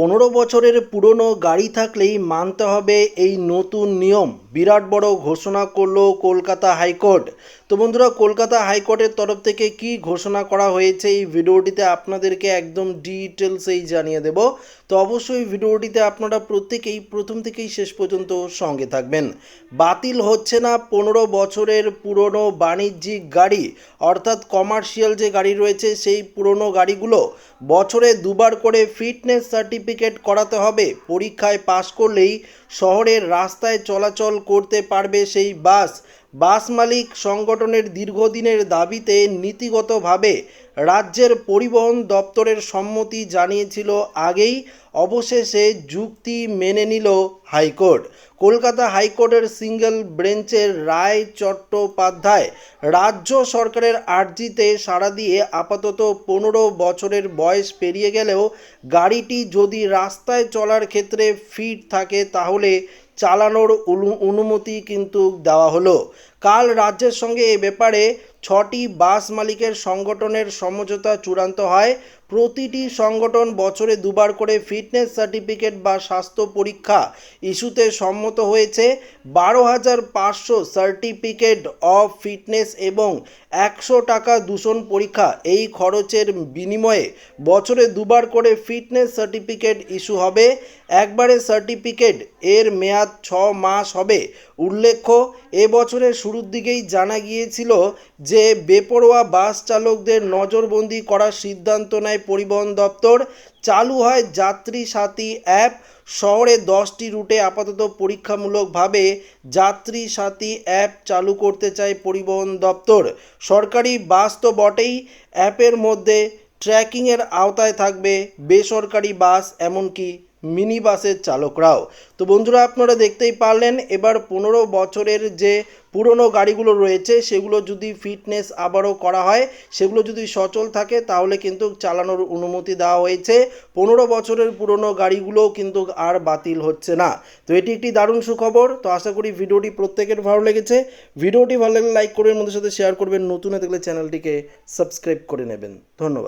পনেরো বছরের পুরনো গাড়ি থাকলেই মানতে হবে এই নতুন নিয়ম। বিরাট বড় ঘোষণা করল কলকাতা হাইকোর্ট। তো বন্ধুরা, কলকাতা হাইকোর্টের তরফ থেকে কি ঘোষণা করা হয়েছে এই ভিডিওটিতে আপনাদেরকে একদম ডিটেলসেই জানিয়ে দেব। তো অবশ্যই ভিডিওটিতে আপনারা প্রত্যেকেই, প্রথম থেকেই শেষ পর্যন্ত সঙ্গে থাকবেন। বাতিল হচ্ছে না পনেরো বছরের পুরনো বাণিজ্যিক গাড়ি। অর্থাৎ কমার্শিয়াল যে গাড়ি রয়েছে, সেই পুরনো গাড়িগুলো বছরে দুবার করে ফিটনেস সার্টিফিকেট করাতে হবে। পরীক্ষায় পাশ করলেই শহরের রাস্তায় চলাচল করতে পারবে সেই বাস। বাস মালিক সংগঠনের দীর্ঘদিনের দাবিতে নীতিগতভাবে রাজ্যের পরিবহন দপ্তরের সম্মতি জানিয়েছিল আগেই। অবশেষে যুক্তি মেনে নিল হাইকোর্ট। কলকাতা হাইকোর্টের সিঙ্গেল ব্রেঞ্চের রায় চট্টোপাধ্যায় রাজ্য সরকারের আর্জিতে সাড়া দিয়ে আপাতত পনেরো বছরের বয়স পেরিয়ে গেলেও গাড়িটি যদি রাস্তায় চলার ক্ষেত্রে ফিট থাকে তাহলে চালানোর অনু- অনুমতি কিন্তু দেওয়া হলো। কাল রাজ্যের সঙ্গে এ ব্যাপারে ছটি বাস মালিকের সংগঠনের সমঝোতা চূড়ান্ত হয়। প্রতিটি সংগঠন বছরে দুবার করে ফিটনেস সার্টিফিকেট বা স্বাস্থ্য পরীক্ষা ইস্যুতে সম্মত হয়েছে। বারো হাজার পাঁচশো সার্টিফিকেট অফ ফিটনেস এবং একশো টাকা দূষণ পরীক্ষা এই খরচের বিনিময়ে বছরে দুবার করে ফিটনেস সার্টিফিকেট ইস্যু হবে। একবারে সার্টিফিকেট এর মেয়াদ ছ মাস হবে, উল্লেখ্য এবছরের শুরুর দিকেই জানা গিয়েছিল যে বেপরোয়া বাস চালকদের নজরবন্দি করার সিদ্ধান্ত নেয় পরিবহন দপ্তর। চালু হয় যাত্রী সাথী অ্যাপ। শহরে দশটি রুটে আপাতত পরীক্ষামূলকভাবে যাত্রী সাথী অ্যাপ চালু করতে চায় পরিবহন দপ্তর। সরকারি বাস তো বটেই, অ্যাপের মধ্যে ট্র্যাকিংয়ের আওতায় থাকবে বেসরকারি বাস, এমনকি মিনি বাসের চালকরাও। তো বন্ধুরা, আপনারা দেখতেই পারলেন, এবার পনেরো বছরের যে পুরনো গাড়িগুলো রয়েছে, সেগুলো যদি ফিটনেস আবারও করা হয়, সেগুলো যদি সচল থাকে, তাহলে কিন্তু চালানোর অনুমতি দেওয়া হয়েছে। পনেরো বছরের পুরনো গাড়িগুলোও কিন্তু আর বাতিল হচ্ছে না। তো এটি একটি দারুণ সুখবর। তো আশা করি ভিডিওটি প্রত্যেকের ভালো লেগেছে। ভিডিওটি ভালো লাগলে লাইক করবেন মধ্যে সাথে শেয়ার করবেন। নতুন থাকলে চ্যানেলটিকে সাবস্ক্রাইব করে নেবেন। ধন্যবাদ।